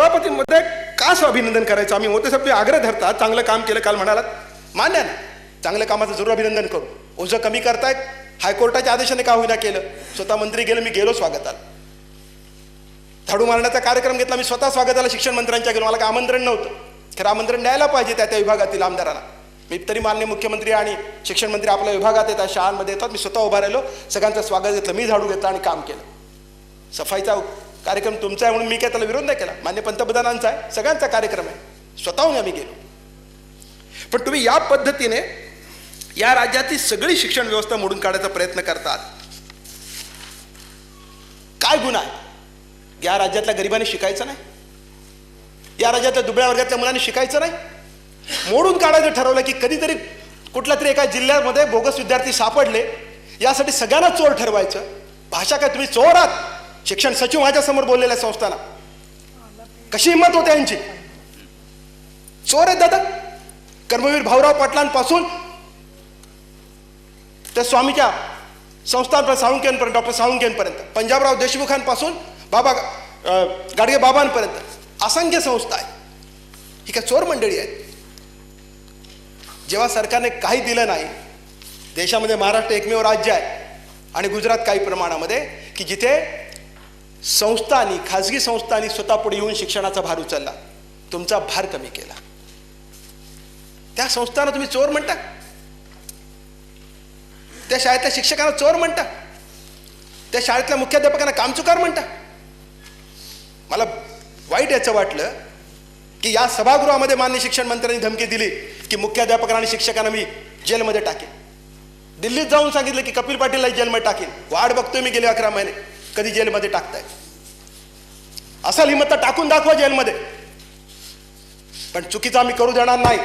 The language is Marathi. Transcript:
सभापतींमध्ये का स्व अभिनंदन करायचं? आम्ही होते साहेब आग्रह धरतात चांगलं काम केलं काल म्हणालात. मान्य ना? चांगल्या कामाचं जरूर अभिनंदन करू. ओझं कमी करतायत. हायकोर्टाच्या आदेशाने का होईना केलं? स्वतः मंत्री गेलं मी गेलो स्वागताला. झाडू मारण्याचा कार्यक्रम घेतला मी स्वतः स्वागताला शिक्षण मंत्र्यांच्या गेलो मला काय आमंत्रण नव्हतं. खरं आमंत्रण द्यायला पाहिजे त्या त्या विभागातील आमदारांना मी तरी मान्य मुख्यमंत्री आणि शिक्षण मंत्री आपल्या विभागात येतात शाळांमध्ये येतात. मी स्वतः उभा राहिलो. सगळ्यांचं स्वागत घेतलं. मी झाडू घेतला आणि काम केलं. सफाईचा कार्यक्रम तुमचा आहे म्हणून मी काय त्याला विरोध नाही केला. मान्य पंतप्रधानांचा आहे. सगळ्यांचा कार्यक्रम आहे. स्वतःहून आम्ही गेलो. पण तुम्ही या पद्धतीने या राज्यातील सगळी शिक्षण व्यवस्था मोडून काढायचा प्रयत्न करतात. काय गुन्हा आहे? या राज्यातल्या गरिबांनी शिकायचं नाही? या राज्यातल्या दुबळ्या वर्गातल्या मुलांनी शिकायचं नाही? मोडून काढायचं ठरवलं की कधीतरी कुठल्या तरी एका जिल्ह्यामध्ये बोगस विद्यार्थी सापडले यासाठी सगळ्यांना चोर ठरवायचं. भाषा काय तुम्ही चोर आहात शिक्षण सचिव माझ्यासमोर बोललेल्या संस्थांना कशी हिंमत होते यांची? चोर आहेत दादा. कर्मवीर भाऊराव पाटलांपासून त्या स्वामीच्या संस्थांपर्यंत साळुंकेपर्यंत डॉक्टर साळुंकेपर्यंत पंजाबराव देशमुखांपासून बाबा गाडगे बाबांपर्यंत. असंख्य संस्था आहेत. ही काय चोर मंडळी आहेत? जेव्हा सरकारने काही दिलं नाही देशामध्ये महाराष्ट्र एकमेव राज्य आहे आणि गुजरात काही प्रमाणामध्ये की जिथे संस्थांनी खाजगी संस्थांनी स्वतः पुढे येऊन शिक्षणाचा भार उचलला. तुमचा भार कमी केला. त्या संस्थांना तुम्ही चोर म्हणता? त्या शाळेतल्या शिक्षकांना चोर म्हणता? त्या शाळेतल्या मुख्याध्यापकांना कामचुकार म्हणता? मला वाईट याचं वाटलं की या सभागृहामध्ये मान्य शिक्षण मंत्र्यांनी धमकी दिली की मुख्याध्यापकांना आणि शिक्षकांना मी जेलमध्ये टाकेन. दिल्लीत जाऊन सांगितलं की कपिल पाटीलला जेलमध्ये टाकेन. वाट बघतोय मी गेले अकरा महिने. कधी जेलमध्ये टाकताय. असाल हिंमत टाकून दाखवा जेलमध्ये. पण चुकीचा आम्ही करू देणार नाही.